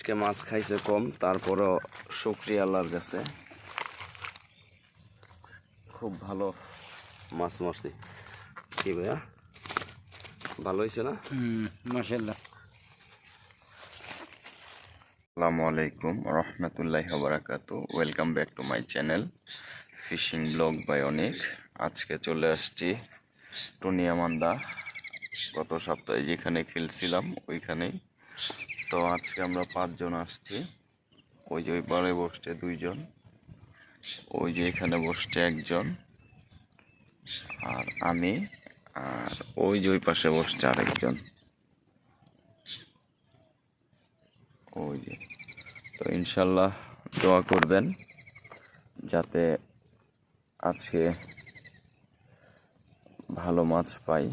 আজকে মাছ খাইছে কম তারপরও শুক্রিয়া আল্লাহর কাছে। খুব ভালো মাছ মারছি। কি ভাইয়া? ভালো হয়েছে না? হুম মাসাল্লাহ আসসালামু আলাইকুম রহমতুল্লাহ বারাকাতু। Welcome back to my channel fishing blog by অনেক আজকে চলে আসছি টুনিয়ামান্দা। গত সপ্তাহে যেখানে খেলছিলাম ওইখানেই তো আজকে আমরা পাঁচজন আসছি। ওই যে ওই পারে বসছে দুইজন, ওই যে এখানে বসছে একজন, আর আমি, আর ওই যে ওই পাশে বসছে আরেকজন। ওই যে, তো ইনশাল্লাহ দোয়া করবেন, যাতে আজকে ভালো মাছ পাই।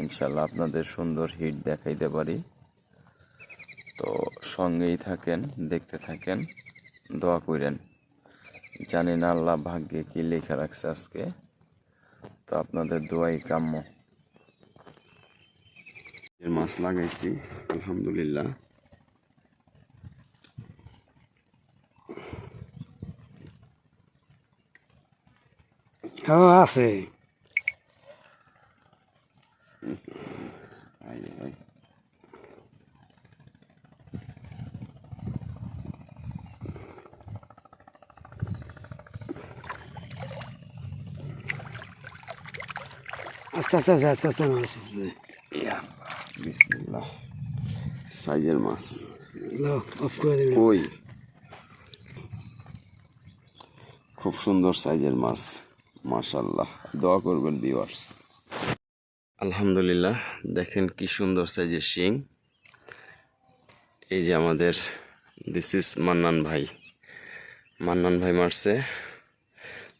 ইনশাল্লাহ আপনাদের সুন্দর হিট দেখাইতে পারি। তো সঙ্গেই থাকেন, দেখতে থাকেন, দোয়া করেন। জানি না আল্লাহ ভাগ্যে কি লেখা রাখছে আজকে। তো আপনাদের দোয়াই কাম্য। মাছ লাগাইছি, আলহামদুলিল্লাহ। ও আছে। আস্তে আস্তে আস্তে আস্তে আস্তে মাছ বিসমিল্লাহ। সাইজের মাছ। অফ করে দেবেন ওই। খুব সুন্দর সাইজের মাছ। মাশাল্লাহ দোয়া করবেন ভিউয়ার্স আলহামদুলিল্লাহ দেখেন কি সুন্দর সাইজের শিং। এই যে আমাদের দিস ইজ মান্নান ভাই। মান্নান ভাই মারছে।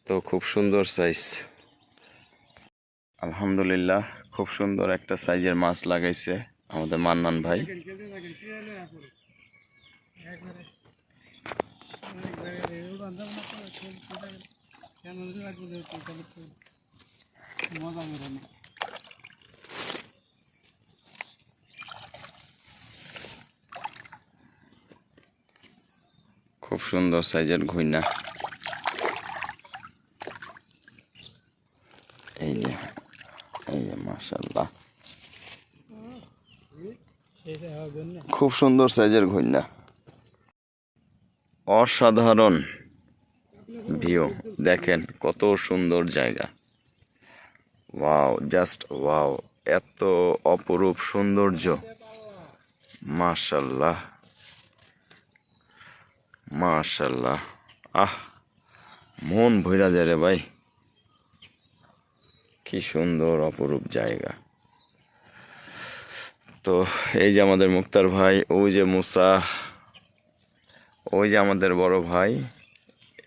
তো খুব সুন্দর সাইজ আলহামদুলিল্লাহ, খুব সুন্দর একটা সাইজের মাছ লাগাইছে আমাদের মান্নান ভাই। খুব সুন্দর সাইজের ঘুইনা। এই এই খুব সুন্দর সাইজের ঘুইনা অসাধারণ ভিউ, দেখেন কত সুন্দর জায়গা। ওয়াও, জাস্ট ওয়াও, এত অপরূপ সৌন্দর্য। মাশাল্লাহ মাশাল্লাহ আহ, মন ভৈরা যায় রে ভাই। কি সুন্দর অপরূপ জায়গা। তো এই যে আমাদের মুক্তার ভাই, ওই যে মুসা, ওই যে আমাদের বড় ভাই,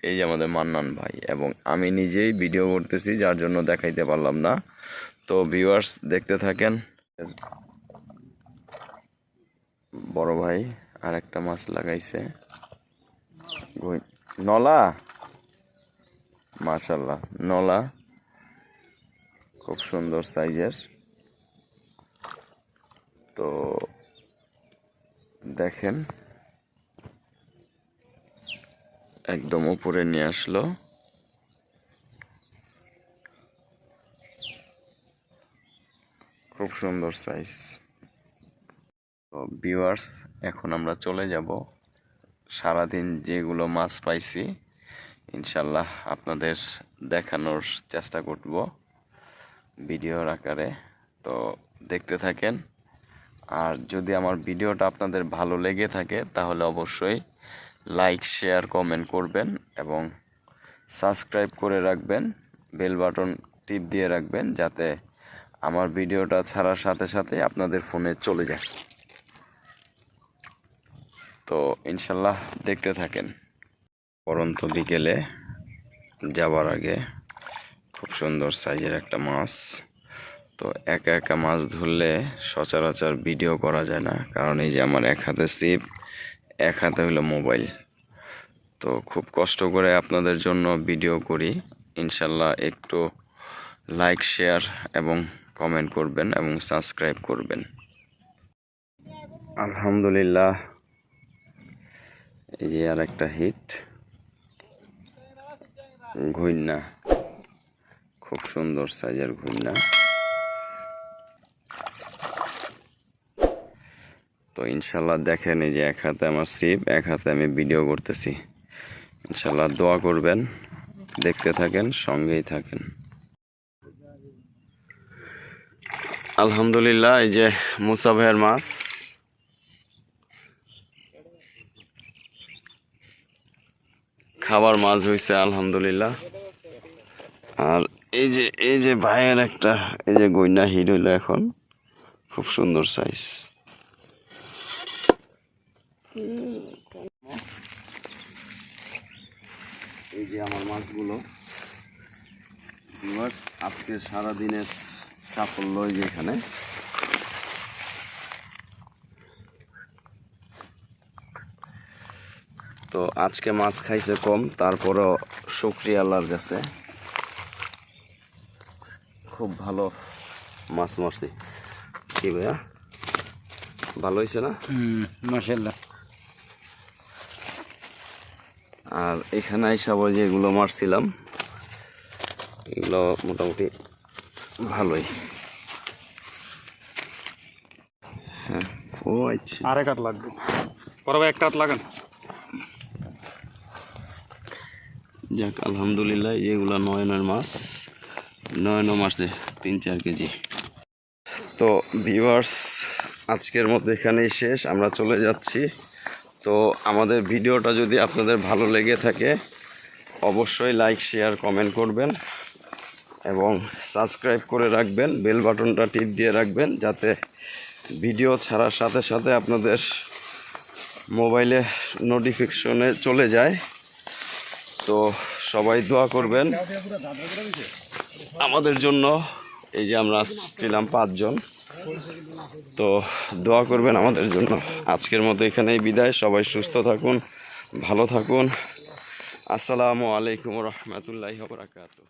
এই যে আমাদের মান্নান ভাই। এবং আমি নিজেই ভিডিও করতেছি, যার জন্য দেখাইতে পারলাম না। তো ভিউয়ার্স দেখতে থাকেন। বড় ভাই আর একটা মাছ লাগাইছে। গই- নলা? মাশাল্লাহ নলা। খুব সুন্দর সাইজের। তো দেখেন, একদম উপরে নিয়ে আসলো। খুব সুন্দর সাইজ। তো ভিউয়ার্স, এখন আমরা চলে যাব। সারাদিন যেগুলো মাছ পাইছি, ইনশাল্লাহ আপনাদের দেখানোর চেষ্টা করব। ভিডিওর আকারে, তো দেখতে থাকেন। আর যদি আমার ভিডিওটা আপনাদের ভালো লেগে থাকে, তাহলে অবশ্যই লাইক, শেয়ার, কমেন্ট করবেন এবং সাবস্ক্রাইব করে রাখবেন, বেল বাটন টিপ দিয়ে রাখবেন, যাতে আমার ভিডিওটা ছাড়ার সাথে সাথে আপনাদের ফোনে চলে যায়। তো ইনশাল্লাহ দেখতে থাকেন। পরন্ত বিকেলে যাবার আগে খুব সুন্দর সাইজের একটা মাছ। তো একা একা মাছ ধরলে সচরাচর ভিডিও করা যায় না, কারণ এই যে আমার এক হাতে সিপ এক হাতে হলো মোবাইল তো খুব কষ্ট করে আপনাদের জন্য ভিডিও করি। ইনশাল্লাহ একটু লাইক শেয়ার এবং কমেন্ট করবেন এবং সাবস্ক্রাইব করবেন। আলহামদুলিল্লাহ, এই যে আর একটা হিট ঘুইনা খুব সুন্দর সাইজের ঘুইনা। তো ইনশাল্লাহ দেখেন এই যে এক হাতে আমার সিপ, এক হাতে আমি ভিডিও করতেছি। ইনশাল্লাহ দোয়া করবেন, দেখতে থাকেন, সঙ্গেই থাকেন। আলহামদুলিল্লাহ, এই যে মুসা ভাইয়ের মাছ। খাবার মাছ হয়েছে আলহামদুলিল্লাহ। আর এই যে এই যে ভাইয়ের একটা, এই যে গইনা হিট হইল এখন। খুব সুন্দর সাইজ এই যে আমার মাছগুলো। ভিউয়ার্স আজকে সারা দিনের সাফল্য যে এখানে। তো আজকে মাছ খাইছে কম, তারপরও শুক্রিয়া আল্লাহর কাছে। খুব ভালো মাছ মারছি। কি ভাইয়া? ভালো হয়েছে না? হুম মাসাল্লাহ আর এখানে হিসাব যেগুলো মারছিলাম এগুলো মোটামুটি ভালোই। হ্যাঁ ও আচ্ছা। আরেক হাত লাগবে। ভাই একটা হাত লাগান। যাক আলহামদুলিল্লাহ এগুলো নয়নের মাছ। নয়নও মারছে তিন, চার কেজি। তো ভিউয়ার্স, আজকের মতো এখানেই শেষ। আমরা চলে যাচ্ছি। তো আমাদের ভিডিওটা যদি আপনাদের ভালো লেগে থাকে, অবশ্যই লাইক, শেয়ার, কমেন্ট করবেন এবং সাবস্ক্রাইব করে রাখবেন, বেল বাটনটা টিপ দিয়ে রাখবেন, যাতে ভিডিও ছাড়ার সাথে সাথে আপনাদের মোবাইলে নোটিফিকেশনে চলে যায়। তো সবাই দোয়া করবেন। আমাদের জন্য এই যে আমরা ছিলাম পাঁচজন। তো দোয়া করবেন আমাদের জন্য। আজকের মতো এখানেই বিদায়। সবাই সুস্থ থাকুন, ভালো থাকুন। আসসালামু আলাইকুম রহমতুল্লাহ বরাকাতু